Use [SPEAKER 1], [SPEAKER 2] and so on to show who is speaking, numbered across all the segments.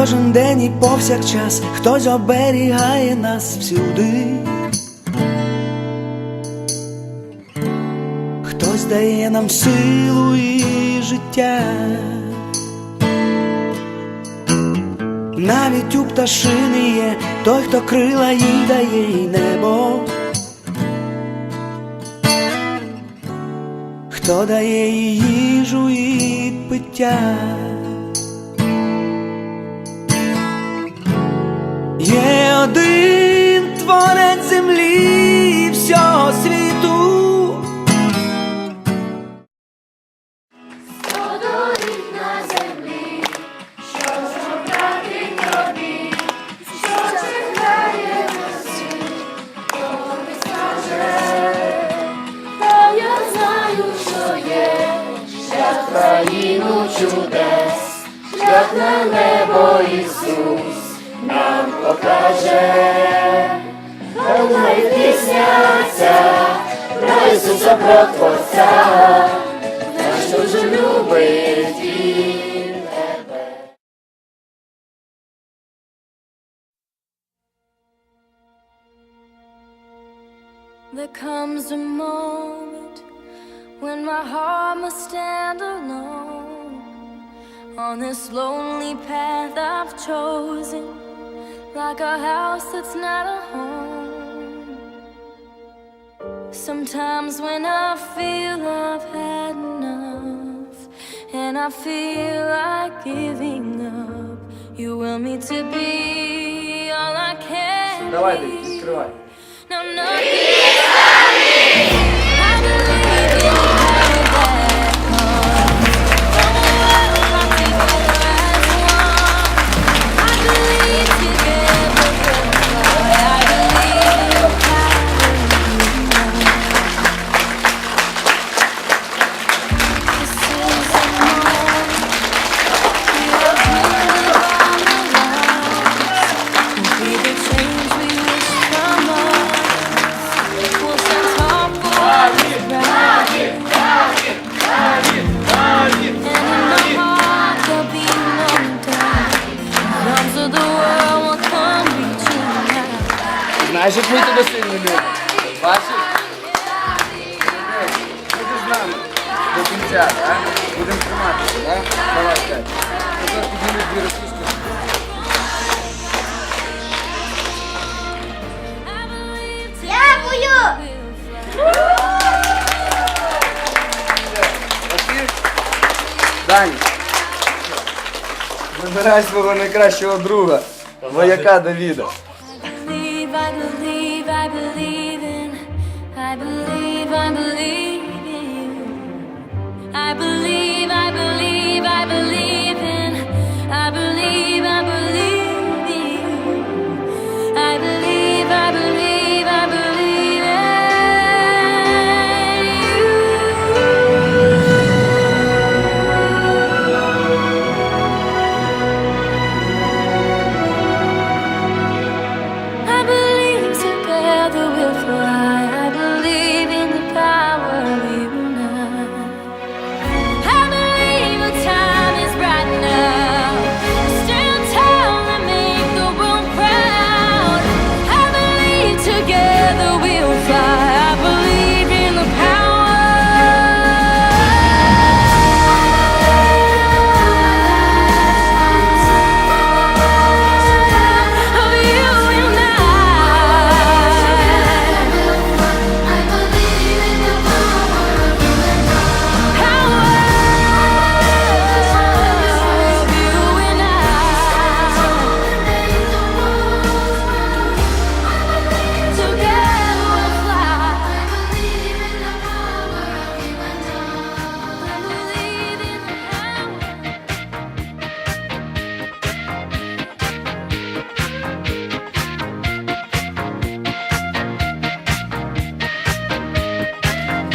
[SPEAKER 1] Кожен день і повсякчас хтось оберігає нас всюди. Хтось дає нам силу і життя. Навіть у пташини є той, хто крила їй дає і небо. Хто дає їй їжу і пиття.
[SPEAKER 2] Знаю, що є шлях в країну чудес, шлях на небо Ісус про Ісуса, про Творця. Наш дуже любить він тебе.
[SPEAKER 3] There comes a moment when my heart must stand alone on this lonely path I've chosen, like a house that's not a home. Sometimes when I feel I've had enough and I feel like giving up, you will me to be all I can.
[SPEAKER 4] Давайте,
[SPEAKER 3] be.
[SPEAKER 4] відкривай.
[SPEAKER 3] No, nothing
[SPEAKER 4] Знаєш, як ми тебе сильно любимо? Бачиш? Будеш з нами до кінця, так? Будемо триматися, так? Давай. Тепер дві російські. Василь? Дані. Вибирай свого найкращого друга, вояка Давіда.
[SPEAKER 3] Believe, in. I believe, I believe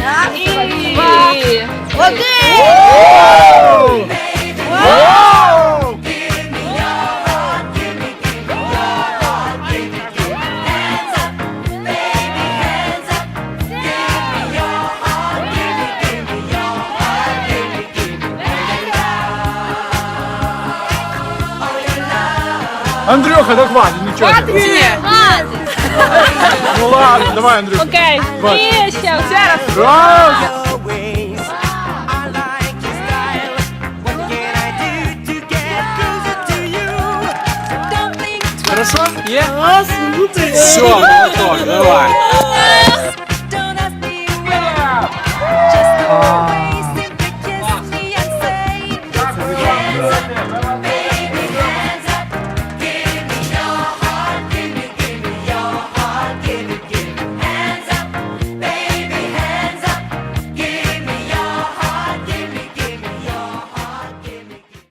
[SPEAKER 3] Me your
[SPEAKER 5] Андрюха, да хватит, нічого. Ну ладно, давай, Андрюха.
[SPEAKER 1] Окей. І ще раз.
[SPEAKER 5] Хорошо? Є? Все, молоток, давай.